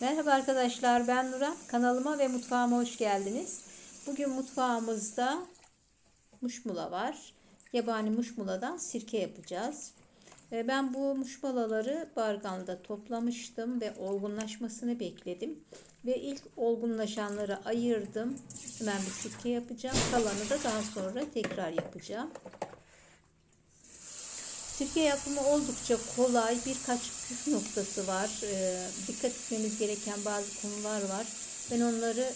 Merhaba arkadaşlar ben Nuran. Kanalıma ve mutfağıma hoş geldiniz. Bugün mutfağımızda muşmula var. Yabani muşmuladan sirke yapacağız. Ee, Ben bu muşmulaları barganda toplamıştım ve olgunlaşmasını bekledim. Ve ilk olgunlaşanları ayırdım. Hemen bir sirke yapacağım. Kalanı da daha sonra tekrar yapacağım. Sirke yapımı oldukça kolay. Birkaç püf noktası var. Ee, dikkat etmemiz gereken bazı konular var. Ben onları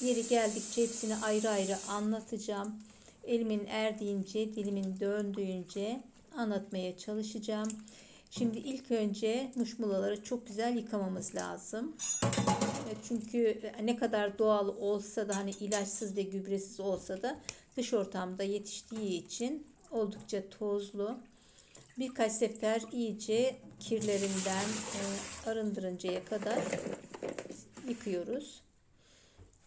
yeri geldikçe hepsini ayrı ayrı anlatacağım. Elimin erdiğince, dilimin döndüğünce anlatmaya çalışacağım. Şimdi ilk önce muşmulaları çok güzel yıkamamız lazım. E, Çünkü ne kadar doğal olsa da hani ilaçsız ve gübresiz olsa da dış ortamda yetiştiği için oldukça tozlu. Birkaç sefer iyice kirlerinden e, arındırıncaya kadar yıkıyoruz.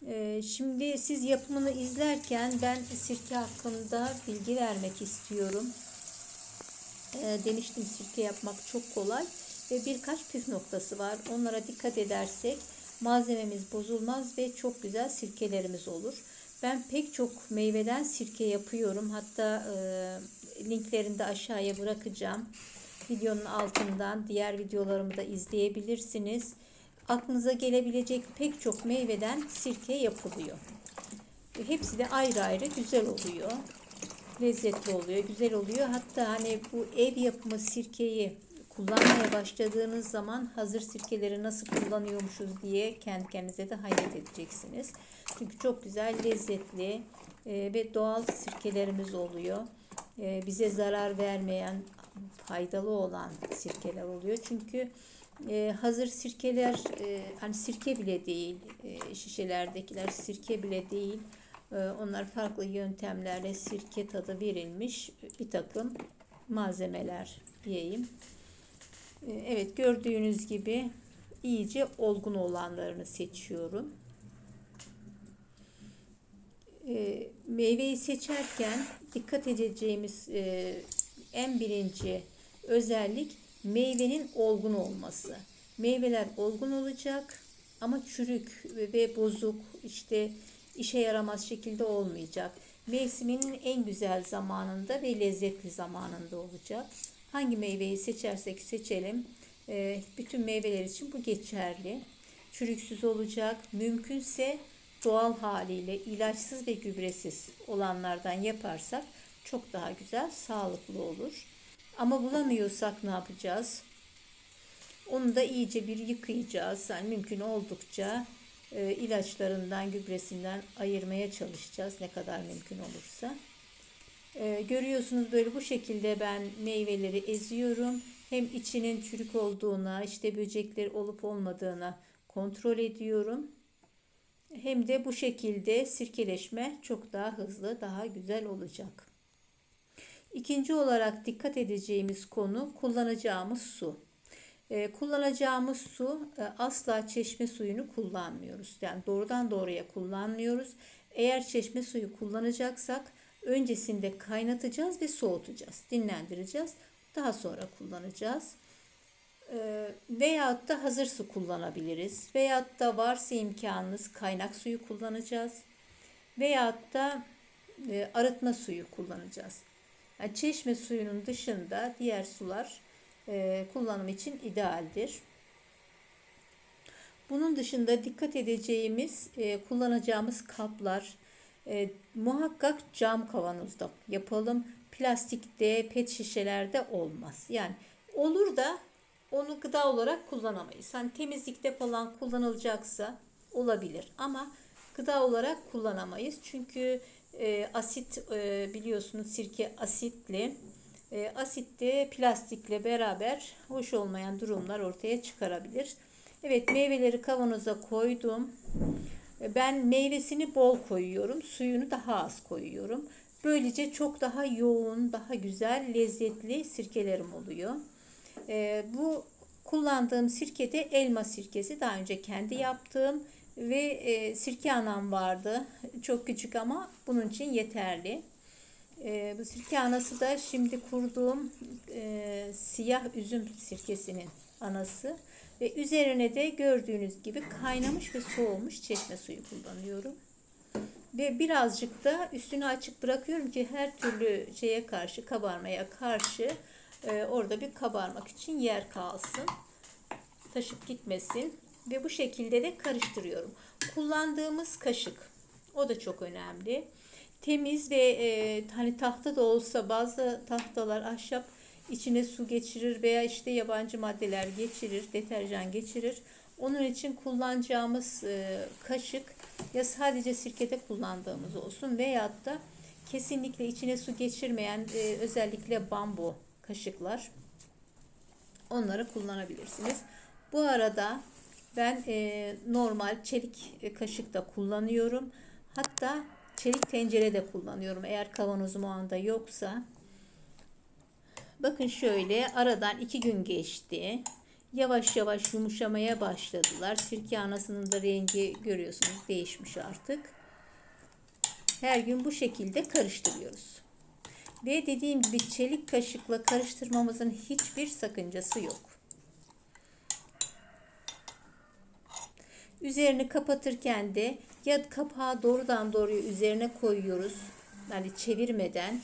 E, Şimdi siz yapımını izlerken ben sirke hakkında bilgi vermek istiyorum. E, demiştim sirke yapmak çok kolay ve birkaç püf noktası var. Onlara dikkat edersek malzememiz bozulmaz ve çok güzel sirkelerimiz olur. Ben pek çok meyveden sirke yapıyorum. Hatta e, linklerini de aşağıya bırakacağım. Videonun altından diğer videolarımı da izleyebilirsiniz. Aklınıza gelebilecek pek çok meyveden sirke yapılıyor. Hepsi de ayrı ayrı güzel oluyor. Lezzetli oluyor, güzel oluyor. Hatta hani bu ev yapımı sirkeyi kullanmaya başladığınız zaman hazır sirkeleri nasıl kullanıyormuşuz diye kendi kendinize de hayret edeceksiniz. Çünkü çok güzel, lezzetli e, ve doğal sirkelerimiz oluyor. E, bize zarar vermeyen, faydalı olan sirkeler oluyor. Çünkü e, hazır sirkeler e, hani sirke bile değil, şişelerdekiler sirke bile değil. Onlar farklı yöntemlerle sirke tadı verilmiş bir takım malzemeler diyeyim. Evet gördüğünüz gibi iyice olgun olanlarını seçiyorum. Meyveyi seçerken dikkat edeceğimiz e, en birinci özellik meyvenin olgun olması. Meyveler olgun olacak ama çürük ve bozuk işte işe yaramaz şekilde olmayacak. Mevsiminin en güzel zamanında ve lezzetli zamanında olacak. Hangi meyveyi seçersek seçelim e, bütün meyveler için bu geçerli. Çürüksüz olacak. Mümkünse doğal haliyle ilaçsız ve gübresiz olanlardan yaparsak çok daha güzel, sağlıklı olur. Ama bulamıyorsak ne yapacağız? Onu da iyice bir yıkayacağız. Yani mümkün oldukça e, ilaçlarından, gübresinden ayırmaya çalışacağız ne kadar mümkün olursa. E, görüyorsunuz böyle bu şekilde ben meyveleri eziyorum. Hem içinin çürük olduğuna, işte böcekler olup olmadığına kontrol ediyorum. Hem de bu şekilde sirkeleşme çok daha hızlı, daha güzel olacak. İkinci olarak dikkat edeceğimiz konu kullanacağımız su. Ee, kullanacağımız su e, asla çeşme suyunu kullanmıyoruz. Yani doğrudan doğruya kullanmıyoruz. Eğer çeşme suyu kullanacaksak öncesinde kaynatacağız ve soğutacağız. Dinlendireceğiz. Daha sonra kullanacağız. Ee, veyahut da hazır su kullanabiliriz. Veyahut da varsa imkanınız kaynak suyu kullanacağız. Veyahut da e, arıtma suyu kullanacağız. Yani çeşme suyunun dışında diğer sular e, kullanım için idealdir. Bunun dışında dikkat edeceğimiz, e, kullanacağımız kaplar e, muhakkak cam kavanozda yapalım. Plastikte, pet şişelerde olmaz. Yani olur da onu gıda olarak kullanamayız. Hani temizlikte falan kullanılacaksa olabilir ama gıda olarak kullanamayız. Çünkü e, asit e, biliyorsunuz sirke asitli. E, asit de plastikle beraber hoş olmayan durumlar ortaya çıkarabilir. Evet meyveleri kavanoza koydum. E, Ben meyvesini bol koyuyorum. Suyunu daha az koyuyorum. Böylece çok daha yoğun, daha güzel, lezzetli sirkelerim oluyor. E, bu kullandığım sirke de elma sirkesi. Daha önce kendi yaptığım ve e, sirke anam vardı. Çok küçük ama bunun için yeterli. Ee, bu sirke anası da şimdi kurduğum e, siyah üzüm sirkesinin anası. Ve üzerine de gördüğünüz gibi kaynamış ve soğumuş çeşme suyu kullanıyorum. Ve birazcık da üstünü açık bırakıyorum ki her türlü şeye karşı, kabarmaya karşı e, orada bir kabarmak için yer kalsın. Taşıp gitmesin. Ve bu şekilde de karıştırıyorum. Kullandığımız kaşık. O da çok önemli. Temiz ve e, hani tahta da olsa bazı tahtalar ahşap içine su geçirir veya işte yabancı maddeler geçirir, deterjan geçirir. Onun için kullanacağımız e, kaşık ya sadece sirkede kullandığımız olsun veyahut da kesinlikle içine su geçirmeyen e, özellikle bambu kaşıklar onları kullanabilirsiniz. Bu arada ben e, normal çelik e, kaşık da kullanıyorum. Hatta çelik tencere de kullanıyorum. Eğer kavanozum o anda yoksa. Bakın şöyle aradan iki gün geçti. Yavaş yavaş yumuşamaya başladılar. Sirke anasının da rengi görüyorsunuz değişmiş artık. Her gün bu şekilde karıştırıyoruz. Ve dediğim gibi çelik kaşıkla karıştırmamızın hiçbir sakıncası yok. Üzerini kapatırken de ya kapağı doğrudan doğruya üzerine koyuyoruz. Yani çevirmeden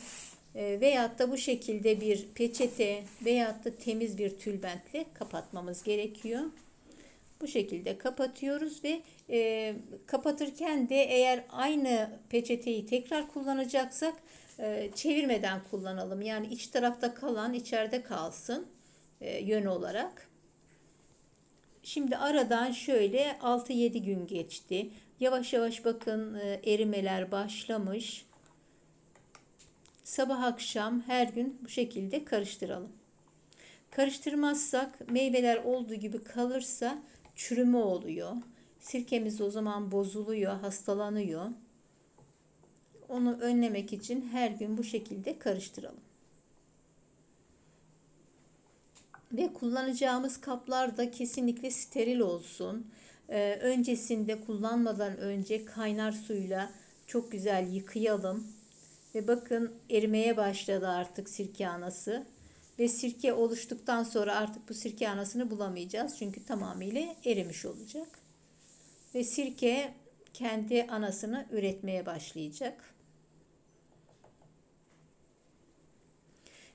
e, veyahut da bu şekilde bir peçete veyahut da temiz bir tülbentle kapatmamız gerekiyor. Bu şekilde kapatıyoruz ve e, kapatırken de eğer aynı peçeteyi tekrar kullanacaksak e, çevirmeden kullanalım. Yani iç tarafta kalan içeride kalsın e, yön olarak. Şimdi aradan şöyle 6-7 gün geçti. Yavaş yavaş bakın e, erimeler başlamış. Sabah akşam her gün bu şekilde karıştıralım. Karıştırmazsak meyveler olduğu gibi kalırsa çürüme oluyor. Sirkemiz o zaman bozuluyor, hastalanıyor. Onu önlemek için her gün bu şekilde karıştıralım. Ve kullanacağımız kaplar da kesinlikle steril olsun. Ee, öncesinde kullanmadan önce kaynar suyla çok güzel yıkayalım. Ve bakın erimeye başladı artık sirke anası. Ve sirke oluştuktan sonra artık bu sirke anasını bulamayacağız. Çünkü tamamıyla erimiş olacak. Ve sirke kendi anasını üretmeye başlayacak.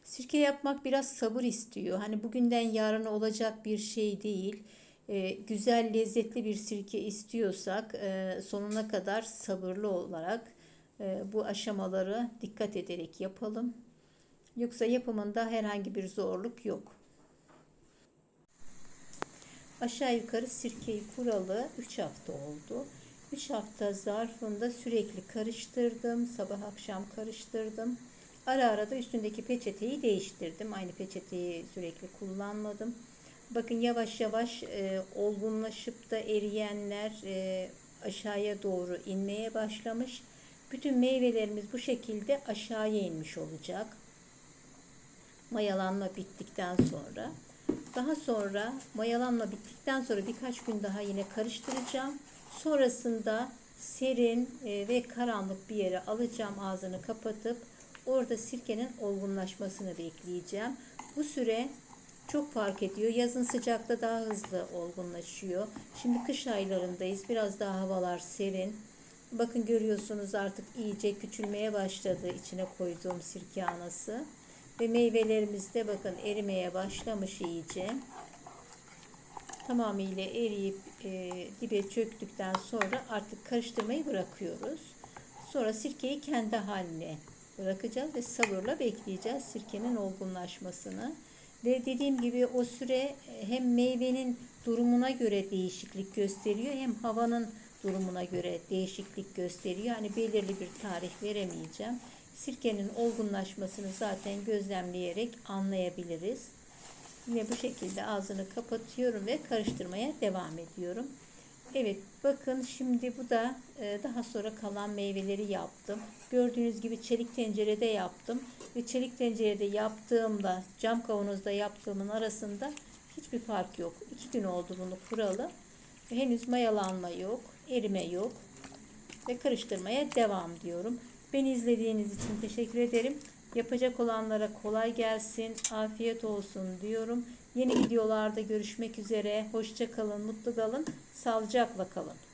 Sirke yapmak biraz sabır istiyor. Hani bugünden yarına olacak bir şey değil. Ee, güzel, lezzetli bir sirke istiyorsak e, sonuna kadar sabırlı olarak e, bu aşamaları dikkat ederek yapalım. Yoksa yapımında herhangi bir zorluk yok. Aşağı yukarı sirkeyi kuralı 3 hafta oldu. 3 hafta zarfında sürekli karıştırdım. Sabah akşam karıştırdım. Ara ara da üstündeki peçeteyi değiştirdim. Aynı peçeteyi sürekli kullanmadım. Bakın yavaş yavaş e, olgunlaşıp da eriyenler e, aşağıya doğru inmeye başlamış. Bütün meyvelerimiz bu şekilde aşağıya inmiş olacak. Mayalanma bittikten sonra. Daha sonra mayalanma bittikten sonra birkaç gün daha yine karıştıracağım. Sonrasında serin e, ve karanlık bir yere alacağım ağzını kapatıp Orada sirkenin olgunlaşmasını bekleyeceğim. Bu süre çok fark ediyor. Yazın sıcakta daha hızlı olgunlaşıyor. Şimdi kış aylarındayız. Biraz daha havalar serin. Bakın görüyorsunuz artık iyice küçülmeye başladı içine koyduğum sirke anası. Ve meyvelerimiz de bakın erimeye başlamış iyice. Tamamıyla eriyip e, dibe çöktükten sonra artık karıştırmayı bırakıyoruz. Sonra sirkeyi kendi haline bırakacağız ve sabırla bekleyeceğiz sirkenin olgunlaşmasını. Ve dediğim gibi o süre hem meyvenin durumuna göre değişiklik gösteriyor hem havanın durumuna göre değişiklik gösteriyor. Yani belirli bir tarih veremeyeceğim. Sirkenin olgunlaşmasını zaten gözlemleyerek anlayabiliriz. Yine bu şekilde ağzını kapatıyorum ve karıştırmaya devam ediyorum. Evet bakın şimdi bu da e, daha sonra kalan meyveleri yaptım. Gördüğünüz gibi çelik tencerede yaptım. Ve çelik tencerede yaptığımda cam kavanozda yaptığımın arasında hiçbir fark yok. İki gün oldu bunu kuralı. Henüz mayalanma yok, erime yok. Ve karıştırmaya devam diyorum. Beni izlediğiniz için teşekkür ederim. Yapacak olanlara kolay gelsin, afiyet olsun diyorum. Yeni videolarda görüşmek üzere. Hoşça kalın, mutlu kalın, sağlıcakla kalın.